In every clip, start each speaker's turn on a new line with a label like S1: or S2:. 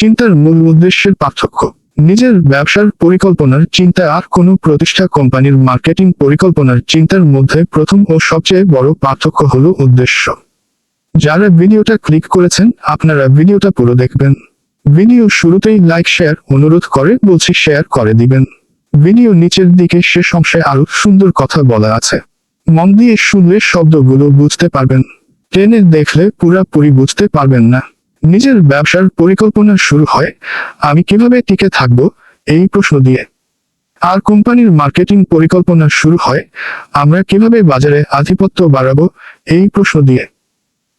S1: চিন্তার মূল উদ্দেশ্যের পার্থক্য। নিজের ব্যবসার পরিকল্পনার চিন্তা আর কোনো প্রতিষ্ঠা কোম্পানির মার্কেটিং পরিকল্পনার চিন্তার মধ্যে প্রথম ও সবচেয়ে বড় পার্থক্য হল উদ্দেশ্য। যারা ভিডিওটা ক্লিক করেছেন, আপনারা ভিডিওটা পুরো দেখবেন। ভিডিও শুরুতেই লাইক, শেয়ার, অনুরোধ করে বলছি শেয়ার করে দিবেন। ভিডিও নিচের দিকে সে অংশে আরও সুন্দর কথা বলা আছে। মন দিয়ে শুনলে শব্দগুলো বুঝতে পারবেন। ট্রেনে দেখলে পুরাপুরি বুঝতে পারবেন না। নিজের ব্যবসার পরিকল্পনা শুরু হয়, আমি কীভাবে টিকে থাকব? এই প্রশ্ন দিয়ে। আর কোম্পানির মার্কেটিং পরিকল্পনা শুরু হয়, আমরা কীভাবে বাজারে আধিপত্য বাড়াবো? এই প্রশ্ন দিয়ে।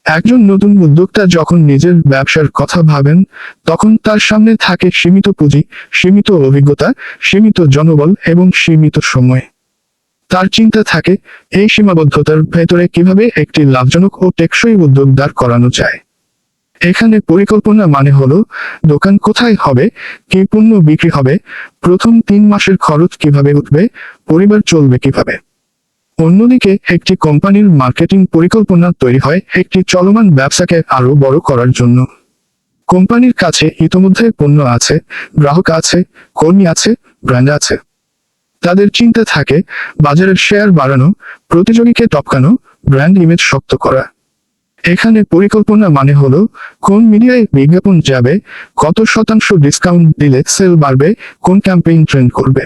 S1: একজন নতুন উদ্যোক্তা যখন নিজের ব্যবসার কথা ভাবেন, তখন তার সামনে থাকে সীমিত পুঁজি, সীমিত অভিজ্ঞতা, সীমিত জনবল এবং সীমিত সময়। তার চিন্তা থাকে, এই সীমাবদ্ধতার ভেতরে কীভাবে একটি লাভজনক ও টেকসই উদ্যোগ দাঁড় করানো যায়। এখানে পরিকল্পনা মানে হলো, দোকান কোথায় হবে, কি পণ্য বিক্রি হবে, প্রথম তিন মাসের খরচ কীভাবে উঠবে, পরিবার চলবে কীভাবে। অন্যদিকে, একটি কোম্পানির মার্কেটিং পরিকল্পনা তৈরি হয় একটি চলমান ব্যবসাকে আরও বড় করার জন্য। কোম্পানির কাছে ইতোমধ্যে পণ্য আছে, গ্রাহক আছে, কর্মী আছে, ব্র্যান্ড আছে। তাদের চিন্তা থাকে, বাজারের শেয়ার বাড়ানো, প্রতিযোগীকে টপকানো, ব্র্যান্ড ইমেজ শক্ত করা। এখানে পরিকল্পনা মানে হলো, কোন মিডিয়ায় বিজ্ঞাপন যাবে, কত শতাংশ ডিসকাউন্ট দিলে সেল বাড়বে, কোন ক্যাম্পেইন ট্রেন্ড করবে।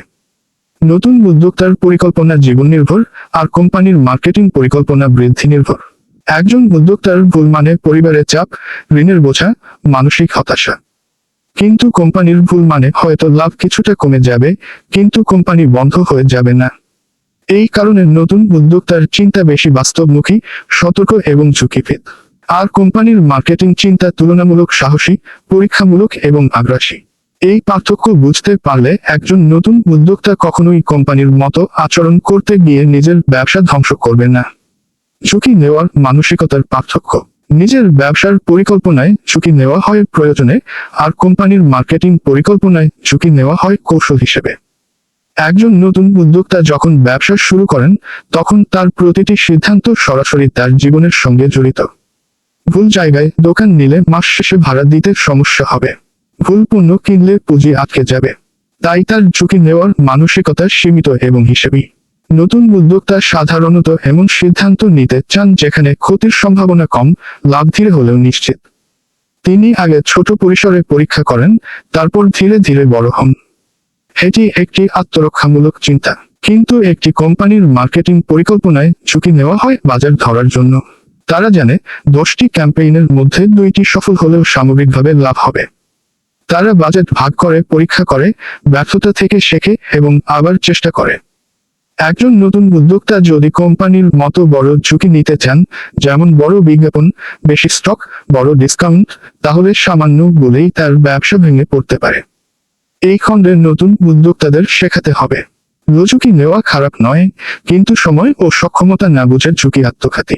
S1: নতুন উদ্যোক্তার পরিকল্পনা জীবন নির্ভর, আর কোম্পানির মার্কেটিং পরিকল্পনা বৃদ্ধি নির্ভর। একজন উদ্যোক্তার ভুল মানে পরিবারের চাপ, ঋণের বোঝা, মানসিক হতাশা। কিন্তু কোম্পানির ভুল মানে হয়তো লাভ কিছুটা কমে যাবে, কিন্তু কোম্পানি বন্ধ হয়ে যাবে না। এই কারণে নতুন উদ্যোক্তার চিন্তা বেশি বাস্তবমুখী, সতর্ক এবং ঝুঁকিভিত আর কোম্পানির মার্কেটিং চিন্তা তুলনামূলক সাহসী, পরীক্ষামূলক এবং আগ্রাসী। এই পার্থক্য বুঝতে পারলে একজন নতুন উদ্যোক্তা কখনোই কোম্পানির মতো আচরণ করতে গিয়ে নিজের ব্যবসা ধ্বংস করবে না। ঝুঁকি নেওয়ার মানসিকতার পার্থক্য। নিজের ব্যবসার পরিকল্পনায় ঝুঁকি নেওয়া হয় প্রয়োজনে, আর কোম্পানির মার্কেটিং পরিকল্পনায় ঝুঁকি নেওয়া হয় কৌশল হিসেবে। একজন নতুন উদ্যোক্তা যখন ব্যবসা শুরু করেন, তখন তার প্রতিটি সিদ্ধান্ত সরাসরি তার জীবনের সঙ্গে জড়িত। ভুল জায়গায় দোকান নিলে মাস শেষে ভাড়া দিতে সমস্যা হবে। ভুল পণ্য কিনলে পুঁজি আটকে যাবে। তাই তার ঝুঁকি নেওয়ার মানসিকতা সীমিত এবং হিসেবি। নতুন উদ্যোক্তা সাধারণত এমন সিদ্ধান্ত নিতে চান যেখানে ক্ষতির সম্ভাবনা কম, লাভ ধীরে হলেও নিশ্চিত। তিনি আগে ছোট পরিসরে পরীক্ষা করেন, তারপর ধীরে ধীরে বড় হন। এটি একটি আত্মরক্ষামূলক চিন্তা। কিন্তু একটি কোম্পানির মার্কেটিং পরিকল্পনায় ঝুঁকি নেওয়া হয় বাজার ধরার জন্য। তারা জানে দশটি ক্যাম্পেইনের মধ্যে দুইটি সফল হলেও সামগ্রিকভাবে লাভ হবে। তারা বাজেট ভাগ করে, পরীক্ষা করে, ব্যর্থতা থেকে শেখে এবং আবার চেষ্টা করে। একজন নতুন উদ্যোক্তা যদি কোম্পানির মতো বড় ঝুঁকি নিতে চান, যেমন বড় বিজ্ঞাপন, বেশি স্টক, বড় ডিসকাউন্ট, তাহলে সামান্য বলেই তার ব্যবসা ভেঙে পড়তে পারে। এই খণ্ডের নতুন উদ্যোক্তাদের শেখাতে হবে। ঝুঁকি নেওয়া খারাপ নয়, কিন্তু সময় ও সক্ষমতা না বুঝে ঝুঁকি আত্মঘাতী।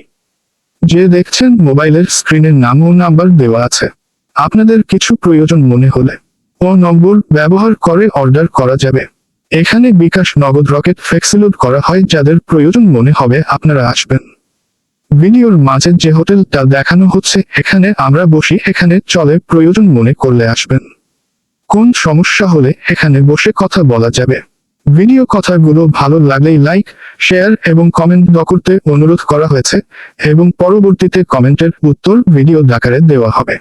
S1: যে দেখছেন মোবাইলের স্ক্রিনের নাম ও নাম্বার দেওয়া আছে। আপনাদের কিছু প্রয়োজন মনে হলে ও নম্বর ব্যবহার করে অর্ডার করা যাবে। এখানে বিকাশ নগদ রকেট ফ্লেক্সিলোড করা হয় যাদের প্রয়োজন মনে হবে আপনারা আসবেন। ভিডিওর মাঝে যে হোটেলটা দেখানো হচ্ছে, এখানে আমরা বসি, এখানে চলে প্রয়োজন মনে করলে আসবেন। কোন সমস্যা হলে এখানে বসে কথা বলা যাবে? ভিডিও কথাগুলো ভালো লাগলেই লাইক, শেয়ার এবং কমেন্ট দ করতে অনুরোধ করা হয়েছে এবং পরবর্তীতে কমেন্টের উত্তর ভিডিও আকারে দেওয়া হবে।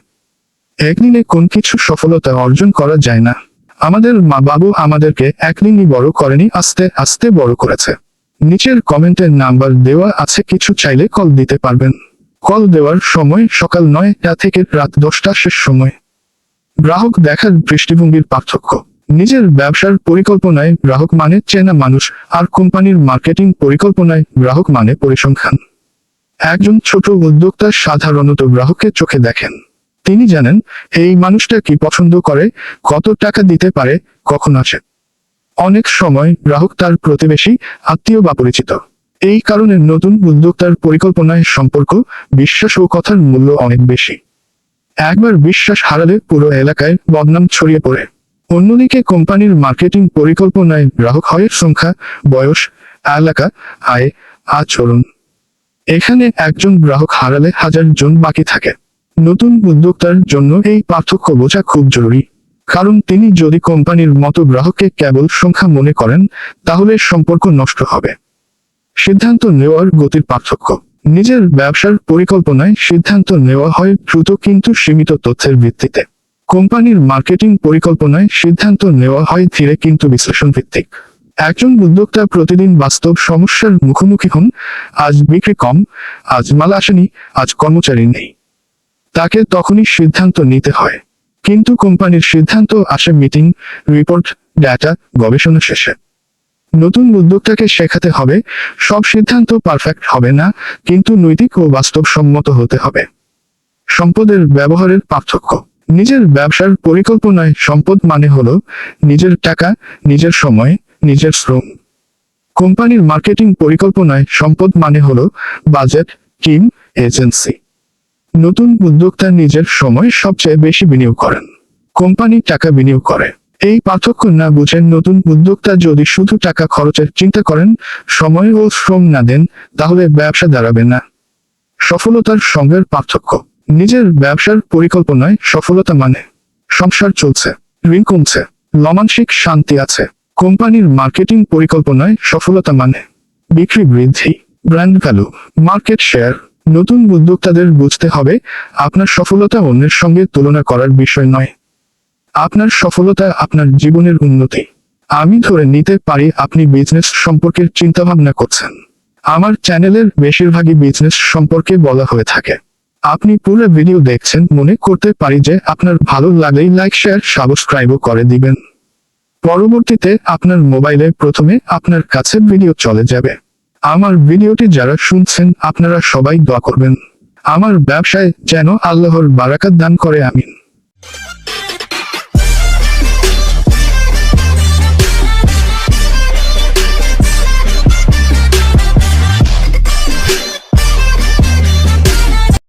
S1: একদিনে কোন কিছু সফলতা অর্জন করা যায় না। আমাদের মা বাবু আমাদেরকে একদিনই বড় করেনি, আস্তে আস্তে বড় করেছে। নিচের কমেন্টের নাম্বার দেওয়া আছে, কিছু চাইলে কল দিতে পারবেন। কল দেওয়ার সময় সকাল নয়টা থেকে রাত দশটা শেষ সময়। গ্রাহক দেখার দৃষ্টিভঙ্গির পার্থক্য। নিজের ব্যবসার পরিকল্পনায় গ্রাহক মানে চেনা মানুষ, আর কোম্পানির মার্কেটিং পরিকল্পনায় গ্রাহক মানে পরিসংখ্যান। একজন ছোট উদ্যোক্তা সাধারণত গ্রাহকের চোখে দেখেন। তিনি জানেন, এই মানুষটা কি পছন্দ করে, কত টাকা দিতে পারে, কখন আছে অনেক সময় গ্রাহক তার প্রতিবেশী, আত্মীয় বা পরিচিত। এই কারণে নতুন উদ্যোক্তার পরিকল্পনায় সম্পর্ক, বিশ্বাস ও কথার মূল্য অনেক বেশি। একবার বিশ্বাস হারালে পুরো এলাকায় বদনাম ছড়িয়ে পড়ে। অন্যদিকে কোম্পানির মার্কেটিং পরিকল্পনায় গ্রাহক হয় সংখ্যা, বয়স, এলাকা, আয়, আচরণ। এখানে একজন গ্রাহক হারালে হাজার জন বাকি থাকে। নতুন উদ্যোক্তার জন্য এই পার্থক্য বোঝা খুব জরুরি। কারণ তিনি যদি কোম্পানির মতো গ্রাহককে কেবল সংখ্যা মনে করেন, তাহলে সম্পর্ক নষ্ট হবে। সিদ্ধান্ত নেওয়ার গতির পার্থক্য। নিজের ব্যবসার পরিকল্পনায় সিদ্ধান্ত নেওয়া হয় দ্রুত কিন্তু সীমিত তথ্যের ভিত্তিতে। কোম্পানির মার্কেটিং পরিকল্পনায় সিদ্ধান্ত নেওয়া হয় ধীরে কিন্তু বিশ্লেষণ ভিত্তিক। একজন উদ্যোক্তা প্রতিদিন বাস্তব সমস্যার মুখোমুখি হন, আজ বিক্রি কম, আজ মাল আসেনি, আজ কর্মচারী নেই। তাকে তখনই সিদ্ধান্ত নিতে হয়। কিন্তু কোম্পানির সিদ্ধান্ত আসে মিটিং, রিপোর্ট, ডাটা, গবেষণা শেষে। নতুন উদ্যোক্তাকে শেখাতে হবে, সব সিদ্ধান্ত পারফেক্ট হবে না, কিন্তু নৈতিক ও বাস্তবসম্মত হতে হবে। সম্পদের ব্যবহারের পার্থক্য। নিজের ব্যবসার পরিকল্পনায় সম্পদ মানে হলো নিজের টাকা, নিজের সময়, নিজের শ্রম। কোম্পানির মার্কেটিং পরিকল্পনায় সম্পদ মানে হলো বাজেট, টিম, এজেন্সি। নতুন উদ্যোক্তা নিজের সময় সবচেয়ে বেশি বিনিয়োগ করেন। কোম্পানি টাকা বিনিয়োগ করে। এই পার্থক্য না বুঝেন নতুন উদ্যোক্তা যদি শুধু টাকা খরচের চিন্তা করেন, সময় ও শ্রম না দেন, তাহলে ব্যবসা দাঁড়াবে না। সফলতার সঙ্গের পার্থক্য। নিজের ব্যবসার পরিকল্পনায় সফলতা মানে সংসার চলছে, ঋণ কমছে লমানসিক শান্তি আছে। কোম্পানির মার্কেটিং পরিকল্পনায় সফলতা মানে বিক্রি বৃদ্ধি। Brand value, market share. নতুন উদ্যোক্তাদের বুঝতে হবে, আপনার সফলতা অন্যের সঙ্গে তুলনা করার বিষয় নয়। আপনার সফলতা আপনার জীবনের উন্নতি। আমি ধরে নিতে পারি আপনি বিজনেস সম্পর্কে চিন্তাভাবনা করছেন। আমার চ্যানেলের বেশিরভাগই বিজনেস সম্পর্কে বলা হয়ে থাকে। আপনি পুরো ভিডিও দেখছেন, মনে করতে পারি যে আপনার ভালো লাগলেই লাইক শেয়ার সাবস্ক্রাইবও করে দিবেন। পরবর্তীতে আপনার মোবাইলে প্রথমে আপনার কাছে ভিডিও চলে যাবে। আমার ভিডিওটি যারা শুনছেন, আপনারা সবাই দোয়া করবেন। আমার ব্যবসায় যেন আল্লাহর বারাকাত দান করে, আমিন।